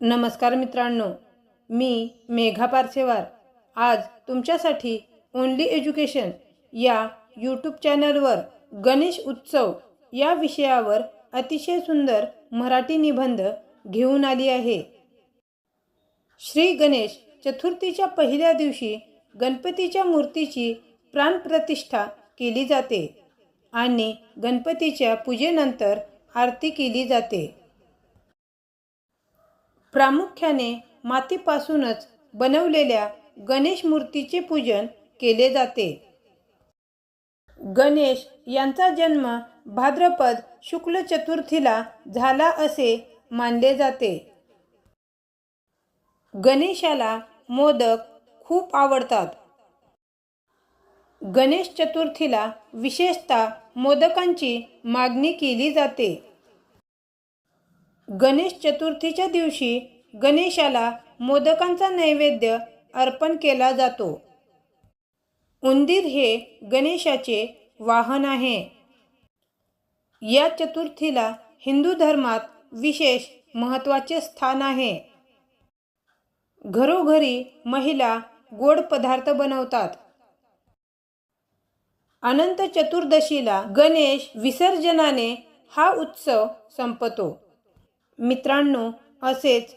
नमस्कार मित्रांनो मी मेघा पारसेवार. आज तुमच्यासाठी ओनली एज्युकेशन या यूट्यूब चॅनलवर गणेश उत्सव या विषयावर अतिशय सुंदर मराठी निबंध घेऊन आली आहे. श्री गणेश चतुर्थीच्या पहिल्या दिवशी गणपतीच्या मूर्तीची प्राणप्रतिष्ठा केली जाते आणि गणपतीच्या पूजेनंतर आरती केली जाते. प्रामुख्याने मातीपासूनच बनवलेल्या गणेश मूर्तीचे पूजन केले जाते. गणेश यांचा जन्म भाद्रपद शुक्ल चतुर्थीला झाला असे मानले जाते. गणेशाला मोदक खूप आवडतात. गणेश चतुर्थीला विशेषतः मोदकांची मागणी केली जाते. गणेश चतुर्थीच्या दिवशी गणेशाला मोदकांचा नैवेद्य अर्पण केला जातो. उंदीर हे गणेशाचे वाहन आहे. या चतुर्थीला हिंदू धर्मात विशेष महत्त्वाचे स्थान आहे. घरोघरी महिला गोड पदार्थ बनवतात. अनंत चतुर्दशीला गणेश विसर्जनाने हा उत्सव संपतो. मित्रांनो असेच